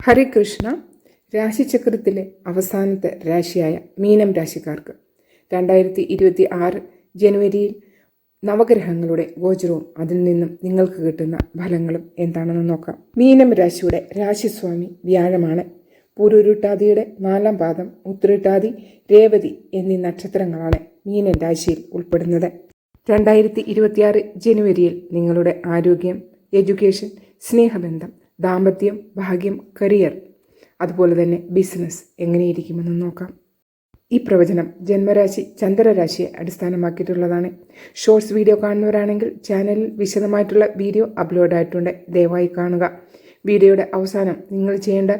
ഹരികൃഷ്ണ രാശിചക്രത്തിലെ അവസാനത്തെ രാശിയായ മീനം രാശിക്കാർക്ക് രണ്ടായിരത്തി ഇരുപത്തി ആറ് ജനുവരിയിൽ നവഗ്രഹങ്ങളുടെ ഗോചരവും അതിൽ നിന്നും നിങ്ങൾക്ക് കിട്ടുന്ന ഫലങ്ങളും എന്താണെന്ന് നോക്കാം. മീനം രാശിയുടെ രാശിസ്വാമി വ്യാഴമാണ്. പൂരുരുട്ടാതിയുടെ നാലാം പാദം ഉത്തരട്ടാതി രേവതി എന്നീ നക്ഷത്രങ്ങളാണ് മീനൻ രാശിയിൽ ഉൾപ്പെടുന്നത്. രണ്ടായിരത്തി ഇരുപത്തിയാറ് ജനുവരിയിൽ നിങ്ങളുടെ ആരോഗ്യം എഡ്യൂക്കേഷൻ സ്നേഹബന്ധം ദാമ്പത്യം ഭാഗ്യം കരിയർ അതുപോലെ തന്നെ ബിസിനസ് എങ്ങനെയിരിക്കുമെന്ന് നോക്കാം. ഈ പ്രവചനം ജന്മരാശി ചന്ദ്രരാശിയെ അടിസ്ഥാനമാക്കിയിട്ടുള്ളതാണ്. ഷോർട്സ് വീഡിയോ കാണുന്നവരാണെങ്കിൽ ചാനലിൽ വിശദമായിട്ടുള്ള വീഡിയോ അപ്ലോഡ് ആയിട്ടുണ്ട്. ദയവായി കാണുക. വീഡിയോയുടെ അവസാനം നിങ്ങൾ ചെയ്യേണ്ട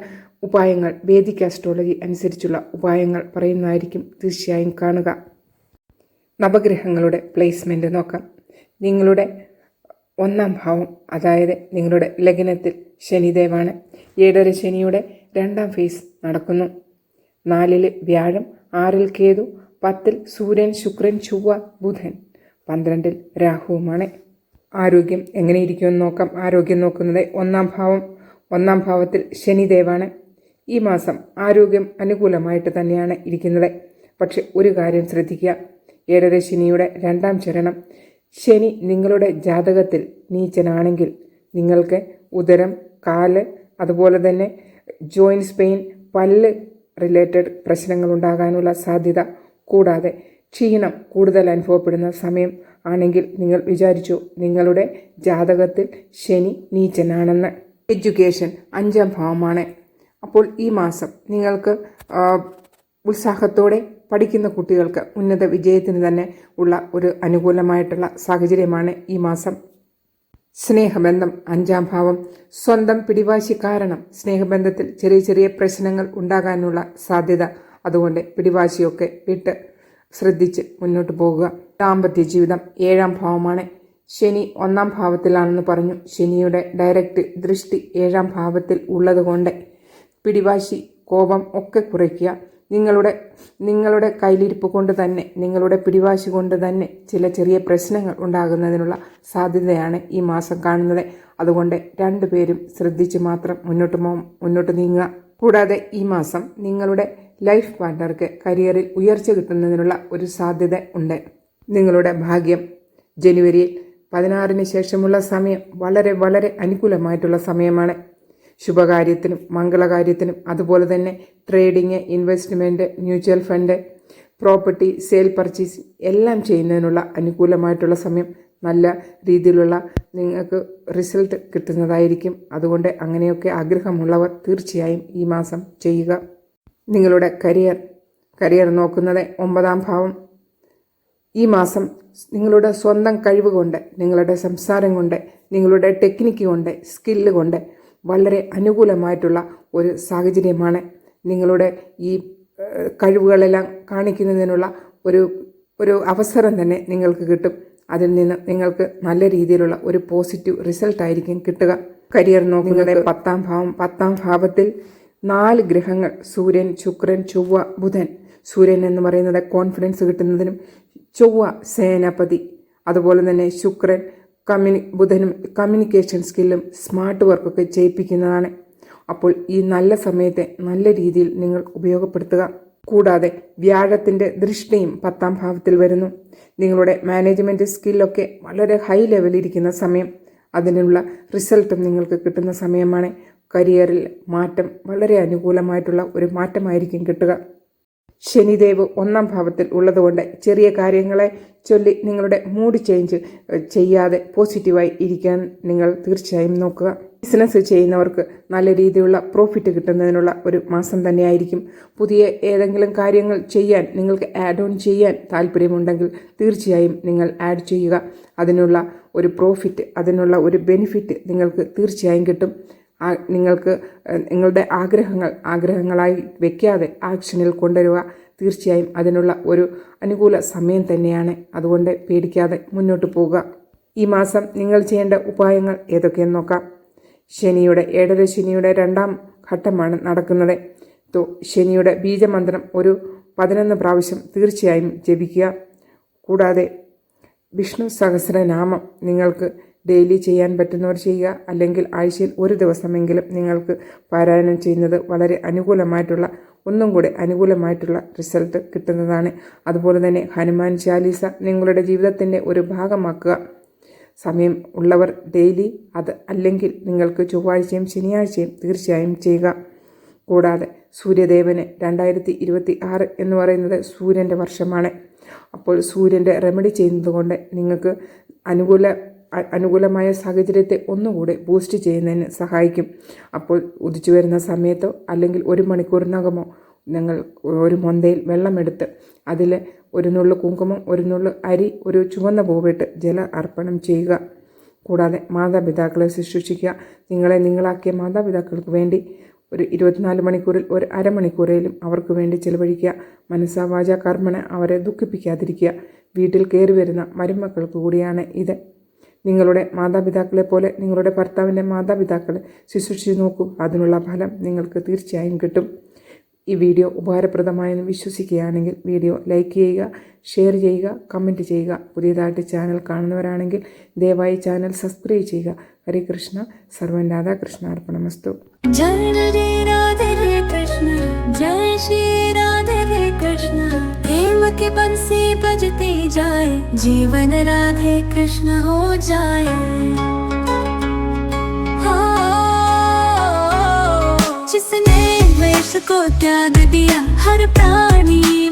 ഉപായങ്ങൾ വേദിക് ആസ്ട്രോളജി അനുസരിച്ചുള്ള ഉപായങ്ങൾ പറയുന്നതായിരിക്കും തീർച്ചയായും കാണുക. നവഗ്രഹങ്ങളുടെ പ്ലേസ്മെന്റ് നോക്കാം. നിങ്ങളുടെ ഒന്നാം ഭാവം അതായത് നിങ്ങളുടെ ലഗ്നത്തിൽ ശനിദേവാണ്. ഏഴര ശനിയുടെ രണ്ടാം ഫേസ് നടക്കുന്നു. നാലിൽ വ്യാഴം ആറിൽ കേതു പത്തിൽ സൂര്യൻ ശുക്രൻ ചൊവ്വ ബുധൻ പന്ത്രണ്ടിൽ രാഹുവുമാണ്. ആരോഗ്യം എങ്ങനെയിരിക്കുമെന്ന് നോക്കാം. ആരോഗ്യം നോക്കുന്നത് ഒന്നാം ഭാവം ഒന്നാം ഭാവത്തിൽ ശനിദേവാണ്. ഈ മാസം ആരോഗ്യം അനുകൂലമായിട്ട് തന്നെയാണ് ഇരിക്കുന്നത്. പക്ഷെ ഒരു കാര്യം ശ്രദ്ധിക്കുക. ഏഴര ശനിയുടെ രണ്ടാം ചരണം ശനി നിങ്ങളുടെ ജാതകത്തിൽ നീച്ചനാണെങ്കിൽ നിങ്ങൾക്ക് ഉദരം കാൽ അതുപോലെ തന്നെ ജോയിൻസ് പെയിൻ പല്ല് റിലേറ്റഡ് പ്രശ്നങ്ങൾ ഉണ്ടാകാനുള്ള സാധ്യത കൂടാതെ ക്ഷീണം കൂടുതൽ അനുഭവപ്പെടുന്ന സമയം ആണെങ്കിൽ നിങ്ങൾ വിചാരിച്ചു നിങ്ങളുടെ ജാതകത്തിൽ ശനി നീച്ചനാണെന്ന് എഡ്യൂക്കേഷൻ അഞ്ചാം ഭാവമാണ്. അപ്പോൾ ഈ മാസം നിങ്ങൾക്ക് ഉത്സാഹത്തോടെ പഠിക്കുന്ന കുട്ടികൾക്ക് ഉന്നത വിജയത്തിന് തന്നെ ഉള്ള ഒരു അനുകൂലമായിട്ടുള്ള സാഹചര്യമാണ് ഈ മാസം സ്നേഹബന്ധം അഞ്ചാം ഭാവം. സ്വന്തം പിടിവാശി കാരണം സ്നേഹബന്ധത്തിൽ ചെറിയ ചെറിയ പ്രശ്നങ്ങൾ ഉണ്ടാകാനുള്ള സാധ്യത. അതുകൊണ്ട് പിടിവാശിയൊക്കെ വിട്ട് ശ്രദ്ധിച്ച് മുന്നോട്ട് പോകുക. ദാമ്പത്യ ജീവിതം ഏഴാം ഭാവമാണ്. ശനി ഒന്നാം ഭാവത്തിലാണെന്ന് പറഞ്ഞു. ശനിയുടെ ഡയറക്റ്റ് ദൃഷ്ടി ഏഴാം ഭാവത്തിൽ ഉള്ളതുകൊണ്ട് പിടിവാശി കോപം ഒക്കെ കുറയ്ക്കുക. നിങ്ങളുടെ നിങ്ങളുടെ കയ്യിലിരിപ്പ് കൊണ്ട് തന്നെ നിങ്ങളുടെ പിടിവാശി കൊണ്ട് തന്നെ ചില ചെറിയ പ്രശ്നങ്ങൾ ഉണ്ടാകുന്നതിനുള്ള സാധ്യതയാണ് ഈ മാസം കാണുന്നത്. അതുകൊണ്ട് രണ്ടുപേരും ശ്രദ്ധിച്ച് മാത്രം മുന്നോട്ട് മുന്നോട്ട് നീങ്ങുക. കൂടാതെ ഈ മാസം നിങ്ങളുടെ ലൈഫ് പാർട്ണർക്ക് കരിയറിൽ ഉയർച്ച കിട്ടുന്നതിനുള്ള ഒരു സാധ്യത ഉണ്ട്. നിങ്ങളുടെ ഭാഗ്യം ജനുവരിയിൽ പതിനാറിന് ശേഷമുള്ള സമയം വളരെ വളരെ അനുകൂലമായിട്ടുള്ള സമയമാണ്. ശുഭകാര്യത്തിനും മംഗളകാര്യത്തിനും അതുപോലെ തന്നെ trading investment mutual fund property sale purchase എല്ലാം ചെയ്യുന്നതിനുള്ള അനുകൂലമായിട്ടുള്ള സമയം നല്ല രീതിയിലുള്ള നിങ്ങൾക്ക് റിസൾട്ട് കിട്ടുന്നതായിരിക്കും. അതുകൊണ്ട് അങ്ങനെയൊക്കെ ആഗ്രഹമുള്ളവർ തീർച്ചയായും ഈ മാസം ചെയ്യുക. നിങ്ങളുടെ കരിയർ കരിയർ നോക്കുന്നത് ഒമ്പതാം ഭാവം. ഈ മാസം നിങ്ങളുടെ സ്വന്തം കഴിവ് കൊണ്ട് നിങ്ങളുടെ സംസാരം കൊണ്ട് നിങ്ങളുടെ ടെക്നിക്ക് കൊണ്ട് സ്കില്ല് കൊണ്ട് വളരെ അനുകൂലമായിട്ടുള്ള ഒരു സാഹചര്യമാണ് നിങ്ങളുടെ ഈ കഴിവുകളെല്ലാം കാണിക്കുന്നതിനുള്ള ഒരു ഒരു അവസരം തന്നെ നിങ്ങൾക്ക് കിട്ടും. അതിൽ നിന്ന് നിങ്ങൾക്ക് നല്ല രീതിയിലുള്ള ഒരു പോസിറ്റീവ് റിസൾട്ട് ആയിരിക്കും കിട്ടുക. കരിയർ നോക്കുന്നത് പത്താം ഭാവം പത്താം ഭാവത്തിൽ നാല് ഗ്രഹങ്ങൾ സൂര്യൻ ശുക്രൻ ചൊവ്വ ബുധൻ. സൂര്യൻ എന്ന് പറയുന്നത് കോൺഫിഡൻസ് കിട്ടുന്നതിനും ചൊവ്വ സേനാപതി. അതുപോലെ തന്നെ ശുക്രൻ കമ്മ്യൂണി ബുധനും കമ്മ്യൂണിക്കേഷൻ സ്കില്ലും സ്മാർട്ട് വർക്കൊക്കെ ചെയ്യിപ്പിക്കുന്നതാണ്. അപ്പോൾ ഈ നല്ല സമയത്തെ നല്ല രീതിയിൽ നിങ്ങൾ ഉപയോഗപ്പെടുത്തുക. കൂടാതെ വ്യാഴത്തിന്റെ ദൃഷ്ടിയും പത്താം ഭാവത്തിൽ വരുന്നു. നിങ്ങളുടെ മാനേജ്മെന്റ് സ്കില്ലൊക്കെ വളരെ ഹൈ ലെവലിരിക്കുന്ന സമയം. അതിനുള്ള റിസൾട്ടും നിങ്ങൾക്ക് കിട്ടുന്ന സമയമാണ്. കരിയറിൽ മാറ്റം വളരെ അനുകൂലമായിട്ടുള്ള ഒരു മാറ്റമായിരിക്കും കിട്ടുക. ശനിദേവ് ഒന്നാം ഭാവത്തിൽ ഉള്ളതുകൊണ്ട് ചെറിയ കാര്യങ്ങളെ ചൊല്ലി നിങ്ങളുടെ മൂഡ് ചേഞ്ച് ചെയ്യാതെ പോസിറ്റീവായി ഇരിക്കാൻ നിങ്ങൾ തീർച്ചയായും നോക്കുക. ബിസിനസ് ചെയ്യുന്നവർക്ക് നല്ല രീതിയിലുള്ള പ്രോഫിറ്റ് കിട്ടുന്നതിനുള്ള ഒരു മാസം തന്നെയായിരിക്കും. പുതിയ ഏതെങ്കിലും കാര്യങ്ങൾ ചെയ്യാൻ നിങ്ങൾക്ക് ആഡ് ഓൺ ചെയ്യാൻ താല്പര്യമുണ്ടെങ്കിൽ തീർച്ചയായും നിങ്ങൾ ആഡ് ചെയ്യുക. അതിനുള്ള ഒരു പ്രോഫിറ്റ് അതിനുള്ള ഒരു ബെനിഫിറ്റ് നിങ്ങൾക്ക് തീർച്ചയായും കിട്ടും. നിങ്ങൾക്ക് നിങ്ങളുടെ ആഗ്രഹങ്ങൾ ആഗ്രഹങ്ങളായി വെക്കാതെ ആക്ഷനിൽ കൊണ്ടുവരിക തീർച്ചയായും അതിനുള്ള ഒരു അനുകൂല സമയം തന്നെയാണ്. അതുകൊണ്ട് പേടിക്കാതെ മുന്നോട്ട് പോവുക. ഈ മാസം നിങ്ങൾ ചെയ്യേണ്ട ഉപായങ്ങൾ ഏതൊക്കെയെന്ന് നോക്കാം. ശനിയുടെ ഏഴര ശനിയുടെ രണ്ടാം ഘട്ടമാണ് നടക്കുന്നത്. തോ ശനിയുടെ ബീജമന്ത്രം ഒരു പതിനൊന്ന് പ്രാവശ്യം തീർച്ചയായും ജപിക്കുക. കൂടാതെ വിഷ്ണു സഹസ്രനാമം നിങ്ങൾക്ക് ഡെയിലി ചെയ്യാൻ പറ്റുന്നവർ ചെയ്യുക അല്ലെങ്കിൽ ആഴ്ചയിൽ ഒരു ദിവസമെങ്കിലും നിങ്ങൾക്ക് പാരായണം ചെയ്യുന്നത് വളരെ അനുകൂലമായിട്ടുള്ള ഒന്നും കൂടെ അനുകൂലമായിട്ടുള്ള റിസൾട്ട് കിട്ടുന്നതാണ്. അതുപോലെ തന്നെ ഹനുമാൻ ചാലീസ നിങ്ങളുടെ ജീവിതത്തിന്റെ ഒരു ഭാഗമാക്കുക. സമയം ഉള്ളവർ ഡെയിലി അത് അല്ലെങ്കിൽ നിങ്ങൾക്ക് ചൊവ്വാഴ്ചയും ശനിയാഴ്ചയും തീർച്ചയായും ചെയ്യുക. കൂടാതെ സൂര്യദേവന് രണ്ടായിരത്തി ഇരുപത്തി ആറ് എന്ന് പറയുന്നത് സൂര്യന്റെ വർഷമാണ്. അപ്പോൾ സൂര്യന്റെ റെമഡി ചെയ്യുന്നത് കൊണ്ട് നിങ്ങൾക്ക് അനുകൂല അനുകൂലമായ സാഹചര്യത്തെ ഒന്നുകൂടി ബൂസ്റ്റ് ചെയ്യുന്നതിന് സഹായിക്കും. അപ്പോൾ ഉദിച്ചു വരുന്ന സമയത്തോ അല്ലെങ്കിൽ ഒരു മണിക്കൂറിനകമോ നിങ്ങൾ ഒരു മൊന്തയിൽ വെള്ളമെടുത്ത് അതിൽ ഒരു നുള്ളു കുങ്കുമം ഒരു നുള്ളു അരി ഒരു ചുവന്ന പൂവിട്ട് ജല അർപ്പണം ചെയ്യുക. കൂടാതെ മാതാപിതാക്കളെ ശുശ്രൂഷിക്കുക. നിങ്ങളെ നിങ്ങളാക്കിയ മാതാപിതാക്കൾക്ക് വേണ്ടി ഒരു ഇരുപത്തിനാല് മണിക്കൂറിൽ ഒരു അരമണിക്കൂറേലും അവർക്ക് വേണ്ടി ചിലവഴിക്കുക. മനസ്സാവാച കർമ്മനെ അവരെ ദുഃഖിപ്പിക്കാതിരിക്കുക. വീട്ടിൽ കയറി വരുന്ന മരുമക്കൾക്ക് കൂടിയാണ് ഇത്. നിങ്ങളുടെ മാതാപിതാക്കളെ പോലെ നിങ്ങളുടെ ഭർത്താവിന്റെ മാതാപിതാക്കളെ ശുശ്രൂഷിച്ച് നോക്കൂ. അതിനുള്ള ഫലം നിങ്ങൾക്ക് തീർച്ചയായും കിട്ടും. ഈ വീഡിയോ ഉപകാരപ്രദമായെന്ന് വിശ്വസിക്കുകയാണെങ്കിൽ വീഡിയോ ലൈക്ക് ചെയ്യുക ഷെയർ ചെയ്യുക കമന്റ് ചെയ്യുക. പുതിയതായിട്ട് ചാനൽ കാണുന്നവരാണെങ്കിൽ ദയവായി ചാനൽ സബ്സ്ക്രൈബ് ചെയ്യുക. ഹരേ കൃഷ്ണ. സർവൻ രാധാകൃഷ്ണ അർപ്പണമസ്തു. ജയ ശ്രീ രാധ കൃഷ്ണ. के बंसी बजते जाए। जीवन राधे कृष्ण हो जाए। जिसने वेश को त्याग दिया, हर प्राणी